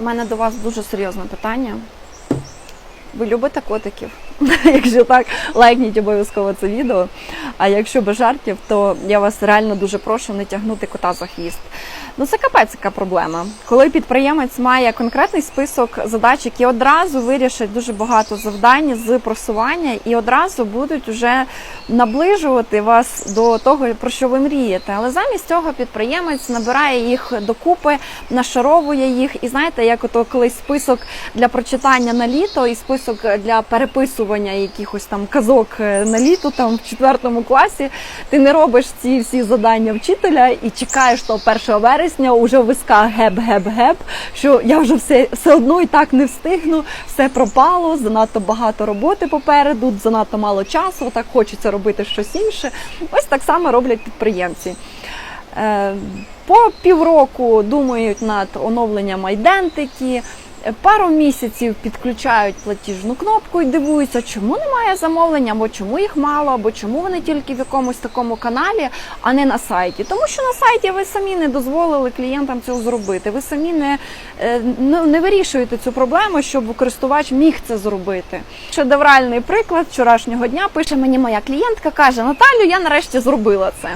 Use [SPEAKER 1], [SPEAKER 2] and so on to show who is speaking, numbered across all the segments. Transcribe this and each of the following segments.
[SPEAKER 1] У мене до вас дуже серйозне питання. Ви любите котиків? Якщо так, лайкніть обов'язково це відео. А якщо без жартів, то я вас реально дуже прошу не тягнути кота за хвіст. Ну це капець яка проблема. Коли підприємець має конкретний список задач, які одразу вирішать дуже багато завдань з просування і одразу будуть вже наближувати вас до того, про що ви мрієте. Але замість цього підприємець набирає їх докупи, нашаровує їх. І знаєте, як ото колись список для прочитання на літо і список для переписування якихось там казок е, на літо, там в четвертому класі. Ти не робиш ці всі завдання вчителя і чекаєш того 1 вересня, уже виска геп-геп-геп, що я вже все, все одно і так не встигну, все пропало, занадто багато роботи попереду, занадто мало часу, так хочеться робити щось інше. Ось так само роблять підприємці. Е, По півроку думають над оновленням айдентики. Пару місяців підключають платіжну кнопку і дивуються, чому немає замовлень, або чому їх мало, або чому вони тільки в якомусь такому каналі, а не на сайті. Тому що на сайті ви самі не дозволили клієнтам цього зробити. Ви самі не, е, ну, не вирішуєте цю проблему, щоб користувач міг це зробити. Шедевральний приклад вчорашнього дня пише мені моя клієнтка, каже: Наталю, я нарешті зробила це.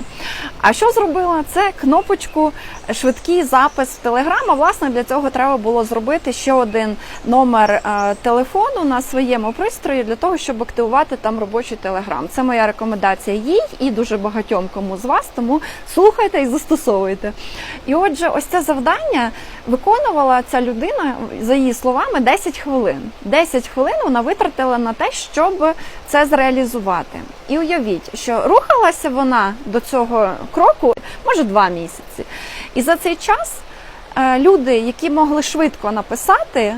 [SPEAKER 1] А що зробила? Це кнопочку швидкий запис в Телеграм. А власне для цього треба було зробити ще один номер е, телефону на своєму пристрої для того, щоб активувати там робочий телеграм. Це моя рекомендація їй і дуже багатьом кому з вас. Тому слухайте і застосовуйте. І отже, ось це завдання виконувала ця людина за її словами 10 хвилин. 10 хвилин вона витратила на те, щоб це зреалізувати. І уявіть, що рухалася вона до цього кроку може два місяці. І за цей час люди, які могли швидко написати,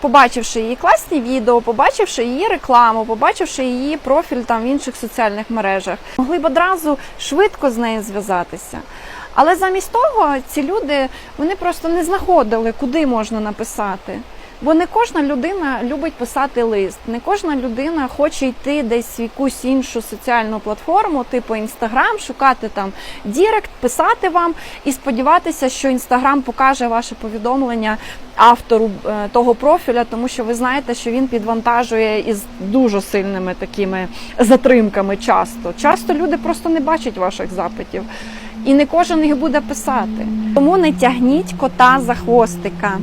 [SPEAKER 1] побачивши її класні відео, побачивши її рекламу, побачивши її профіль там в інших соціальних мережах, могли б одразу швидко з нею зв'язатися. Але замість того ці люди вони просто не знаходили, куди можна написати. Бо не кожна людина любить писати лист, не кожна людина хоче йти десь в якусь іншу соціальну платформу, типу Інстаграм, шукати там Дірект, писати вам і сподіватися, що Інстаграм покаже ваше повідомлення автору е, того профіля, тому що ви знаєте, що він підвантажує із дуже сильними такими затримками. Часто часто люди просто не бачать ваших запитів. І не кожен їх буде писати. Тому не тягніть кота за хвостика.